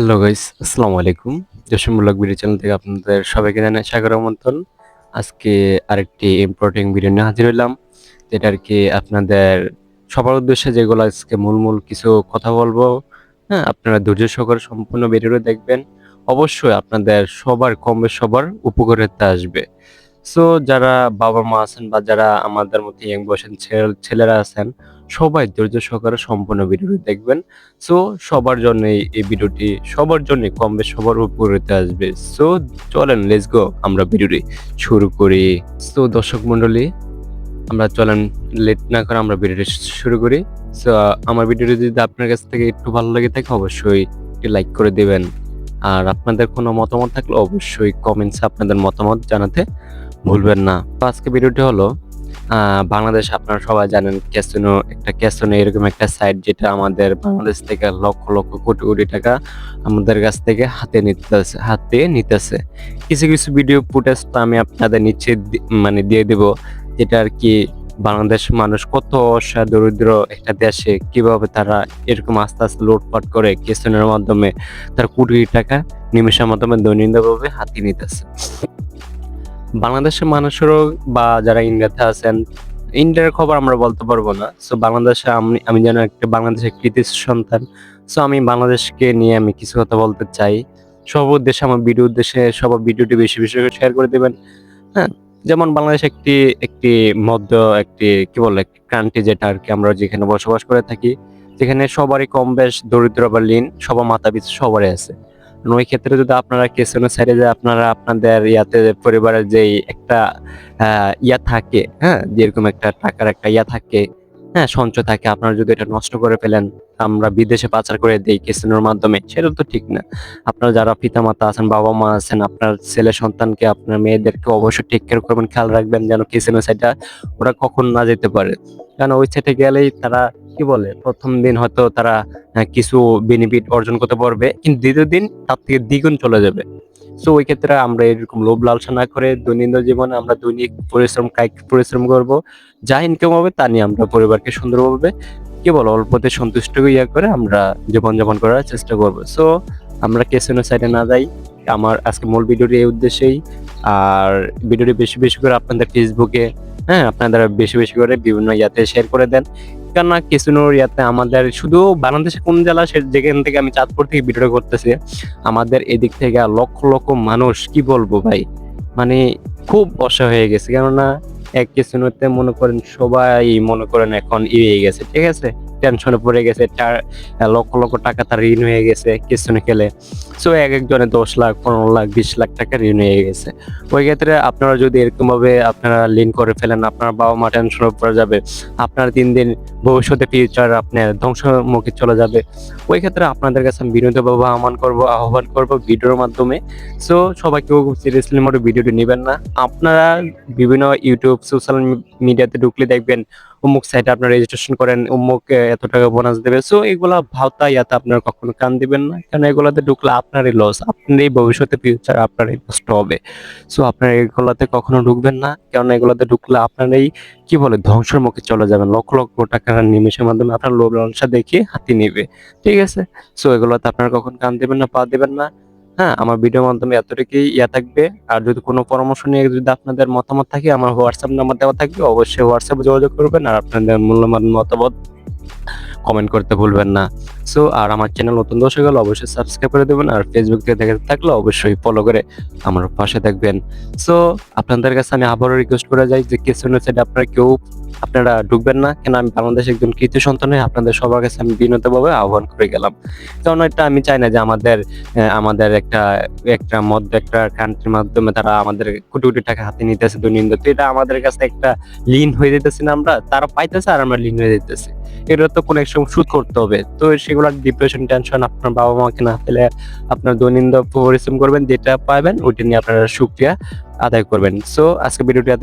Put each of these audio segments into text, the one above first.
Hello guys, আসসালামু আলাইকুম। জসিমুল্লাহ video channel থেকে আপনাদের সবাইকে জানাই স্বাগত আমন্ত্রণ। আজকে আরেকটি ইম্পর্টেন্ট ভিডিও নিয়ে হাজির হলাম যেটা আর কি আপনাদের সবার উদ্দেশ্যে যেগুলো আজকে মূল মূল কিছু কথা বলব হ্যাঁ আপনারা ধৈর্য সহকারে সম্পূর্ণ ভিডিওটা দেখবেন। অবশ্যই আপনাদের সবার কম সবার উপকারিতা আসবে। সো যারা বাবা মা আছেন বা যারা আমাদের মতো ইয়াং ছেলে- ছেলেরা আছেন সবাই ধৈর্য সহকারে সম্পূর্ণ ভিডিওটি দেখবেন। সো সবার জন্য এই ভিডিওটি সবার জন্য কম বেশ সবার উপকারিতা আসবে। সো চলেন লেটস গো আমরা ভিডিওটি শুরু করি। সো দর্শক মণ্ডলী, আমরা চলেন লেট না করে আমরা ভিডিওটি শুরু করি। সো আমার ভিডিওটি যদি আপনার কাছ থেকে একটু ভালো লেগে থাকে, অবশ্যই একটি লাইক করে দিবেন। আর আপনাদের কোনো মতামত থাকলে অবশ্যই কমেন্টসে আপনাদের মতামত জানাতে ভুলবেন না। আজকে ভিডিওটি হলো বাংলাদেশ আপনারা সবাই জানেন ক্যাসিনো, একটা ক্যাসিনো এরকম একটা সাইট যেটা আমাদের বাংলাদেশ থেকে লক্ষ লক্ষ কোটি কোটি টাকা আমাদের কাছ থেকে হাতে নিতেছে হাতে নিতেছে। কিছু কিছু ভিডিও ফুটেজ তো আমি আপনাদের নিচে মানে দিয়ে দেব, যেটা আর কি বাংলাদেশ মানুষ কত অসহায়, দরিদ্র একটা দেশে কীভাবে তারা এরকম আস্তে আস্তে লুটপাট করে ক্যাসিনোর মাধ্যমে তার কোটি টাকা নিমেষের মাধ্যমে দৈনন্দিনভাবে হাতে নিতেছে। বাংলাদেশের মানুষেরও বা যারা ইন্ডিয়াতে আছেন, ইন্ডিয়ার খবর আমরা বলতে পারব না। সো বাংলাদেশে আমি আমি যেন একটা বাংলাদেশের কৃতি সন্তান। সো আমি বাংলাদেশকে নিয়ে আমি কিছু কথা বলতে চাই। সব উদ্দেশ্যে আমার ভিডিও উদ্দেশ্যে সবার ভিডিওটি বেশি বেশি করে শেয়ার করে দেবেন। হ্যাঁ যেমন বাংলাদেশ একটি একটি মধ্য, একটি, কি বলে, একটি কান্ট্রি যেটা আর কি আমরা যেখানে বসবাস করে থাকি। যেখানে সবারই কম বেশ দরিদ্র বা লিন, সবার মাথা পিছু সবারই আছে। কারণ ওই ক্ষেত্রে যদি আপনারা কেসিনো সাইডে যে আপনারা আপনাদের ইয়াতে পরিবারের যে একটা ইয়া থাকে হ্যাঁ? যেরকম একটা টাকার একটা ইয়া থাকে হ্যাঁ সঞ্চয় থাকে। আপনারা যদি এটা নষ্ট করে ফেলেন, আমরা বিদেশে পাচার করে দেই কেসিনোর মাধ্যমে, সেটা তো ঠিক না। আপনারা যারা পিতা মাতা আছেন বাবা মা আছেন, আপনার ছেলে সন্তানকে, আপনার মেয়েদেরকে অবশ্যই টেক কেয়ার করবেন, খেয়াল রাখবেন যেন কেসিনো সাইডটা ওরা কখন না যেতে পারে। কারণ ওই সাইডে গেলেই তারা কি বলে, প্রথম দিন হয়তো তারা কিছু বেনিফিট অর্জন করতে পারবে, কিন্তু দ্বিতীয় দিন তার থেকে দ্বিগুণ চলে যাবে। সো ওই ক্ষেত্রে আমরা এরকম লোভ লালসা না করে দৈনন্দিন জীবনে আমরা দৈনিক পরিশ্রম, কায়িক পরিশ্রম করব। যা ইনকাম হবে তা নিয়ে আমরা পরিবারকে সুন্দরভাবে কি বলো অল্পতে সন্তুষ্ট ইয়া করে আমরা জীবনযাপন করার চেষ্টা করব। সো আমরা কেসিনো সাইডে না যাই। আমার আজকে মূল ভিডিওটি এই উদ্দেশ্যেই। আর ভিডিওটি বেশি বেশি করে আপনাদের ফেসবুকে হ্যাঁ আপনারা বেশি বেশি করে বিভিন্ন ইয়াতে শেয়ার করে দেন। কেননা কেসিনোর ইয়াতে আমাদের শুধু বাংলাদেশে কোন জেলা সে যেখান থেকে আমি চাঁদপুর থেকে ভিডিও করতেছি, আমাদের এদিক থেকে লক্ষ লক্ষ মানুষ, কি বলব ভাই? মানে খুব অসহায় হয়ে গেছে। কেননা এক কেসিনোতে মনে করেন সবাই মনে করেন এখন ইয়ে গেছে, ঠিক আছে? টেনশনে পড়ে গেছে চার লক্ষ লক্ষ টাকা তার ঋণ হয়ে গেছে কেসিনো খেলে। সো এক একজনে দশ লাখ, পনেরো লাখ, বিশ লাখ টাকা ঋণ হয়ে গেছে। ওই ক্ষেত্রে আপনারা যদি এরকম ভাবে আপনারা লিন করে ফেলেন, আপনার বাবা মা টেনশনে পড়ে যাবে, আপনার দিন দিন ভবিষ্যতে ফিউচার আপনার ধ্বংসমুখী চলে যাবে। ওই ক্ষেত্রে আপনাদের কাছে আমি বিনোদভাবে আহ্বান করব আহ্বান করব ভিডিওর মাধ্যমে। সো সবাই কেউ সিরিয়াসলি মোটে ভিডিওটি নেবেন না। আপনারা বিভিন্ন ইউটিউব সোশ্যাল মিডিয়াতে ঢুকলে দেখবেন, অমুক সাইটে আপনারা রেজিস্ট্রেশন করেন, অমুক এত টাকা বোনাস দেবে। সো এগুলা ভাওতা ইয়াতে আপনারা কখনো কান দিবেন না। কারণ এগুলাতে ঢুকলে আপনারই লস আপনারই ভবিষ্যতে ফিউচার আপনারই নষ্ট হবে। সো আপনারা এগুলাতে কখনো ঢুকবেন না। কারণ এগুলাতে ঢুকলে আপনারই, কি বলে, ধ্বংসের মুখে চলে যাবেন। লক্ষ লক্ষ টাকার নিমেষের মাধ্যমে আপনার লোভ লালসা দেখিয়ে হাতি নিবে। ঠিক আছে? সো এগুলোতে আপনারা কখন কান দেবেন না, পা দেবেন না। হ্যাঁ আমার ভিডিওর মাধ্যমে এতটুকুই ইয়া থাকবে। আর যদি কোনো পরামর্শ নিয়ে যদি আপনাদের মতামত থাকে, আমার হোয়াটসঅ্যাপ নাম্বার দেওয়া থাকবে। অবশ্যই হোয়াটসঅ্যাপে যোগাযোগ করবেন আর আপনাদের মূল্যবান মতামত কমেন্ট করতে ভুলবেন না। সো আর আমার চ্যানেল নতুন দর্শক হলে অবশ্যই সাবস্ক্রাইব করে দেবেন আর ফেসবুক থেকে দেখে থাকলে অবশ্যই ফলো করে আমার পাশে থাকবেন। সো আপনাদের কাছে আমি আবারও রিকোয়েস্ট করে যাই যে কেসন সাইডে আপনারা কেউ আপনারা ঢুকবেন না, কেন আমি বাংলাদেশের একজন কৃতি সন্তান হয়ে আপনাদের সবার কাছে আমি বিনতভাবে আহ্বান করে গেলাম। কারণ এটা আমি চাই না যে আমাদের আমাদের একটা একটা মধ্য একটা কান্ট্রির মাধ্যমে তারা আমাদের কোটি কোটি টাকা হাতে নিতেছে দৈনন্দিন। তো এটা আমাদের কাছে একটা লিন হয়ে যেতেছি না আমরা, তারা পাইতেছে আর আমরা লিন হয়ে যেতেছি। এটা তো কোনো এক সময় সুদ করতে হবে। তো সেগুলোর ডিপ্রেশন টেনশন আপনার বাবা মাকে না ফেলে আপনার দৈনন্দিন পরিশ্রম করবেন, যেটা পাবেন, ওইটা নিয়ে আপনারা সুক্রিয়া আদায় করবেন। সো আজকে ভিডিওটি এত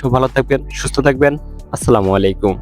সব ভালো থাকবেন সুস্থ থাকবেন। আসসালামু আলাইকুম।